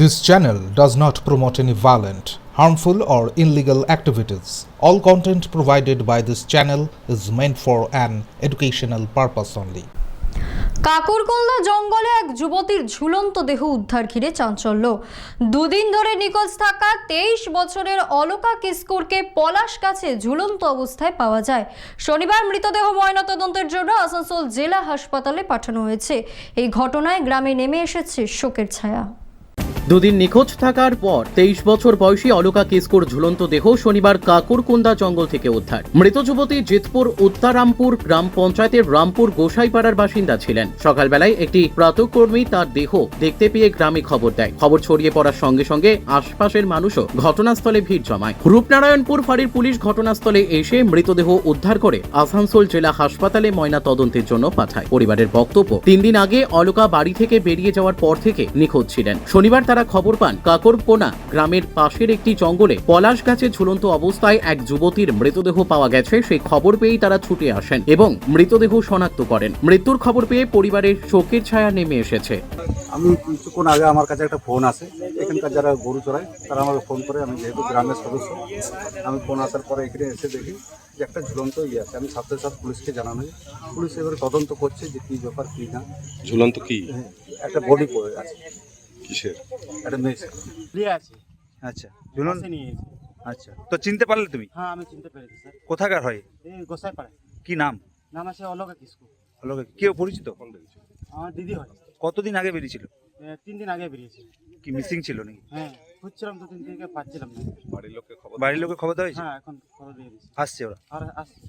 This channel does not promote any violent, harmful, or illegal activities. All content provided by this channel is meant for an educational purpose only. কাকুরকোলদা জঙ্গলে এক যুবতীর ঝুলন্ত দেহ উদ্ধার ঘিরে চাঞ্চল্য দুদিন ধরে নিখোঁজ থাকা তেইশ বছরের অলকা কিস্কুরকে পলাশ কাছে ঝুলন্ত অবস্থায় পাওয়া যায় শনিবার মৃতদেহ ময়নাতদন্তের জন্য আসানসোল জেলা হাসপাতালে পাঠানো হয়েছে এই ঘটনায় গ্রামে নেমে এসেছে শোকের ছায়া দুদিন নিখোঁজ থাকার পর তেইশ বছর বয়সী অলকা কিস্কুর ঝুলন্ত দেহ শনিবার কাকুরকুন্দা জঙ্গল থেকে উদ্ধার। মৃত যুবতী জিতপুর উত্তারামপুর গ্রাম পঞ্চায়েতের রামপুর গোসাইপাড়ার বাসিন্দা ছিলেন। সকালবেলায় একটি প্রাতকর্মী তার দেহ দেখতে পেয়ে গ্রামে খবর দেয়। খবর ছড়িয়ে পড়ার সঙ্গে সঙ্গে আশপাশের মানুষও ঘটনাস্থলে ভিড় জমায়। রূপনারায়ণপুর ফাঁড়ির পুলিশ ঘটনাস্থলে এসে মৃতদেহ উদ্ধার করে আসানসোল জেলা হাসপাতালে ময়না তদন্তের জন্য পাঠায়। পরিবারের বক্তব্য, তিন দিন আগে অলকা বাড়ি থেকে বেরিয়ে যাওয়ার পর থেকে নিখোঁজ ছিলেন। শনিবার তারা খবর পান। কাকরকোনা গ্রামের পাশের একটি জঙ্গলে পলাশ গাছে ঝুলন্ত অবস্থায় এক যুবতীর মৃতদেহ পাওয়া গেছে। সেই খবর পেয়েই তারা ছুটে আসেন এবং মৃতদেহ শনাক্ত করেন। মৃত্যুর খবর পেয়ে পরিবারের শোকের ছায়া নেমে এসেছে। আমি কিছুক্ষণ আগে আমার কাছে একটা ফোন আসে। এখানকার যারা গরু চড়ায় তারা আমাকে ফোন করে আমি যেহেতু গ্রামের সদস্য আমি ফোন আসার পরে এখানে এসে দেখি যে একটা ঝুলন্ত ইয়ে আছে। আমি সাথে সাথে পুলিশকে জানানো হয় পুলিশ এবারে তদন্ত করছে যে কী ব্যাপার কী না। ঝুলন্ত কি? একটা বডি পড়ে আছে। কিসের? একটা মেয়ে দিয়ে আছে। আচ্ছা পাশে নিয়ে এসে। আচ্ছা তো চিনতে পারলে তুমি? হ্যাঁ আমি চিনতে পেরেছি স্যার। কোথাকার হয়? এই গোসাই পাড়া কি নাম? নাম আছে অলকা কিসকু হলো কেউ পরিচিত? আমার দিদি হয়। কতদিন আগে বেরিয়েছিল? এ, তিন দিন আগে বেরিয়েছে কি মিসিং ছিল নাকি? হ্যাঁ খুঁজছিলাম দু তিন থেকে পাচ্ছিলাম না। বাড়ির লোককে খবর বাড়ির লোকের খবর দেওয়া হয়েছে? হ্যাঁ এখন খবর দিয়ে দিচ্ছি। আসছে ওরা? আর আসছে।